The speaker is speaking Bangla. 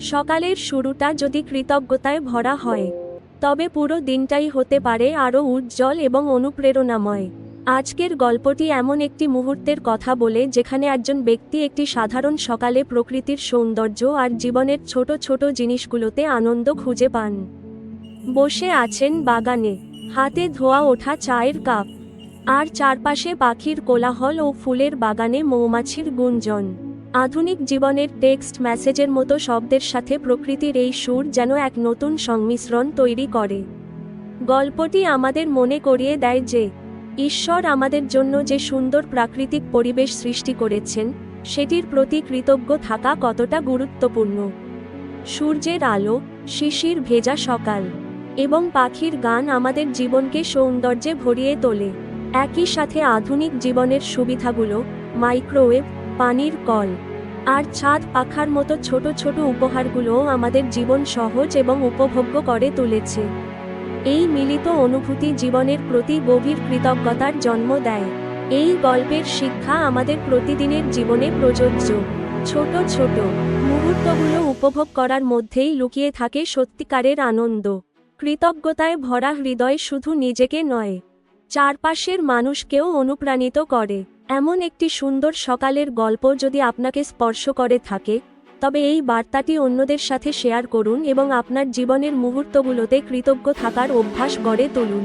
সকালের শুরুটা যদি কৃতজ্ঞতায় ভরা হয়, তবে পুরো দিনটাই হতে পারে আরও উজ্জ্বল এবং অনুপ্রেরণাময়। আজকের গল্পটি এমন একটি মুহূর্তের কথা বলে, যেখানে একজন ব্যক্তি একটি সাধারণ সকালে প্রকৃতির সৌন্দর্য আর জীবনের ছোট ছোট জিনিসগুলোতে আনন্দ খুঁজে পান। বসে আছেন বাগানে, হাতে ধোয়া ওঠা চায়ের কাপ। আর চারপাশে পাখির কোলাহল ও ফুলের বাগানে মৌমাছির গুঞ্জন। আধুনিক জীবনের টেক্সট মেসেজের মতো শব্দের সাথে প্রকৃতির এই সুর যেন এক নতুন সংমিশ্রণ তৈরি করে। গল্পটি আমাদের মনে করিয়ে দেয় যে, ঈশ্বর আমাদের জন্য যে সুন্দর প্রাকৃতিক পরিবেশ সৃষ্টি করেছেন, সেটির প্রতি কৃতজ্ঞ থাকা কতটা গুরুত্বপূর্ণ। সূর্যের আলো, শিশির ভেজা সকাল, এবং পাখির গান আমাদের জীবনকে সৌন্দর্যে ভরিয়ে তোলে। একই সাথে আধুনিক জীবনের সুবিধাগুলো, মাইক্রোওয়েভ পানির কল। আর ছাদ পাখার মতো ছোট ছোট উপহারগুলোও আমাদের জীবন সহজ এবং উপভোগ্য করে তুলেছে। এই মিলিত অনুভূতি জীবনের প্রতি গভীর কৃতজ্ঞতার জন্ম দেয়। এই গল্পের শিক্ষা আমাদের প্রতিদিনের জীবনে প্রযোজ্য। ছোট ছোট মুহূর্তগুলো উপভোগ করার মধ্যেই লুকিয়ে থাকে সত্যিকারের আনন্দ। কৃতজ্ঞতায় ভরা হৃদয় শুধু নিজেকে নয় চারপাশের মানুষকেও অনুপ্রাণিত করে। এমন একটি সুন্দর সকালের গল্প যদি আপনাকে স্পর্শ করে থাকে, তবে এই বার্তাটি অন্যদের সাথে শেয়ার করুন এবং আপনার জীবনের মুহূর্তগুলোতে কৃতজ্ঞ থাকার অভ্যাস গড়ে তুলুন।